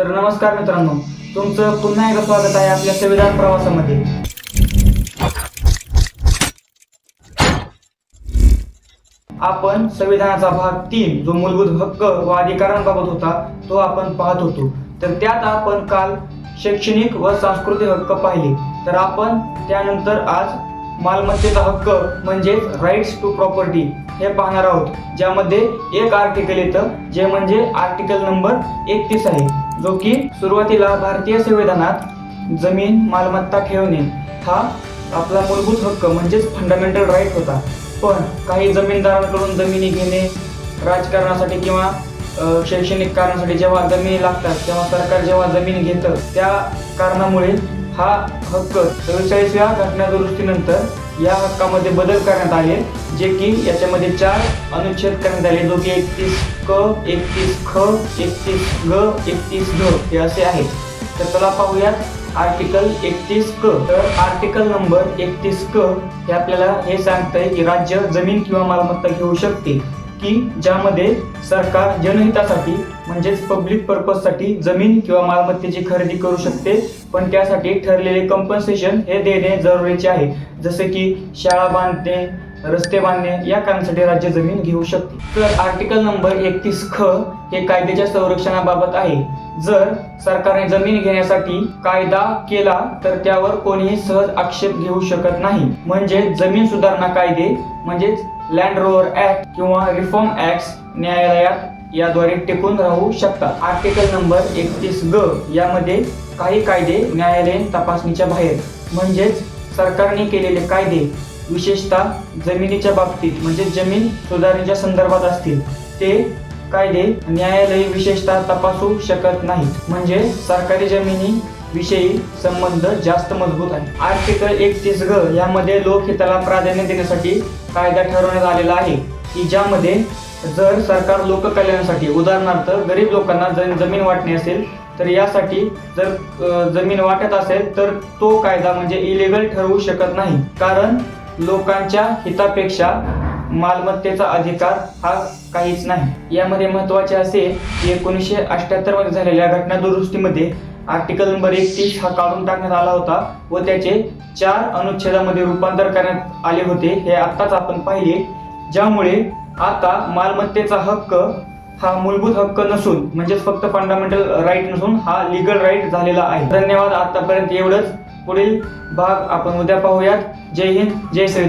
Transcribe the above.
तर नमस्कार मित्रांनो तुमचं पुन्हा एकदा स्वागत आहे आपल्या संविधान प्रवासामध्ये. आपण संविधानाचा भाग तीन जो मूलभूत हक्क व अधिकारांबाबत होता तो आपण पाहत होतो. तर त्यात आपण काल शैक्षणिक व सांस्कृतिक हक्क पाहिले. तर आपण त्यानंतर आज मालमत्तेचा हक्क म्हणजेच राईट्स टू प्रॉपर्टी हे पाहणार आहोत. ज्यामध्ये एक आर्टिकल येतं जे म्हणजे आर्टिकल नंबर एकतीस आहे. जो की सुरुवातीला भारतीय संविधानात जमीन मालमत्ता ठेवणे हा आपला मूलभूत हक्क म्हणजेच फंडामेंटल राईट होता. पण काही जमीनदारांकडून जमिनी घेणे राजकारणासाठी किंवा शैक्षणिक कारणासाठी जेव्हा जमिनी लागतात तेव्हा सरकार जेव्हा जमीन घेतं त्या कारणामुळे हा हक्क चव्वेचाळीसव्या घटना दुरुस्तीनंतर या हक्कामध्ये बदल करण्यात आले. जे की याच्यामध्ये चार अनुच्छेद करण्यात आले. जो की एकतीस क एकतीस ख एकतीस ग एकतीस घ हे असे आहेत. तर चला पाहूयात आर्टिकल एकतीस क. तर आर्टिकल नंबर एकतीस क हे आपल्याला हे सांगतंय की राज्य जमीन किंवा मालमत्ता घेऊ शकते की ज्यामध्ये सरकार जनहितासाठी म्हणजेच पब्लिक पर्पजसाठी जमीन किंवा मालमत्तेची खरेदी करू शकते. पण त्यासाठी ठरलेले कंपन्सेशन हे देणे जरुरीचे आहे. जसे की शाळा बांधणे रस्ते बांधणे या कामासाठी राज्य जमीन घेऊ शकते. तर आर्टिकल नंबर एकतीस ख हे कायद्याच्या संरक्षणाबाबत आहे. जर सरकारने जमीन घेण्यासाठी कायदा केला तर त्यावर कोणीही सहज आक्षेप घेऊ शकत नाही. म्हणजे जमीन सुधारणा कायदे म्हणजेच लँड रोवर ऍक्ट किंवा रिफॉर्म ऍक्ट न्यायालयात याद्वारे टिकून राहू शकतात. आर्टिकल नंबर एकतीस ग यामध्ये काही कायदे न्यायालयीन तपासणीच्या बाहेर. म्हणजेच सरकारने केलेले कायदे विशेषतः जमिनीच्या बाबतीत म्हणजे जमीन सुधारणेच्या संदर्भात असतील ते कायदे न्यायालय विशेषतः तपासू शकत नाहीत. म्हणजे सरकारी जमिनी विषयी संबंध जास्त मजबूत आहे. आर्टिकल एकतीस ग यामध्ये लोकहिताला प्राधान्य देण्यासाठी कायदा ठरवण्यात आलेला आहे की ज्यामध्ये जर सरकार लोककल्याणासाठी उदाहरणार्थ गरीब लोकांना जर जमीन वाटणे असेल तर यासाठी जर जमीन वाटत असेल तर तो कायदा म्हणजे इलिगल ठरवू शकत नाही. कारण लोकांच्या हितापेक्षा मालमत्तेचा अधिकार हा काहीच नाही. यामध्ये महत्त्वाचे असे की एकोणीसशे अठ्ठ्याहत्तरमध्ये झालेल्या घटना दुरुस्तीमध्ये आर्टिकल नंबर एकतीस हा काढून टाकण्यात आला होता व त्याचे चार अनुच्छेदामध्ये रूपांतर करण्यात आले होते हे आत्ताच आपण पाहिले ज्यामुळे आता मालमत्तेचा हक्क हा मूलभूत हक्क नसून म्हणजेच फक्त फंडामेंटल राईट नसून हा लिगल राईट झालेला आहे. धन्यवाद आतापर्यंत एवढंच. पुढील भाग आपण उद्या पाहूयात. जय हिंद जय श्रीधा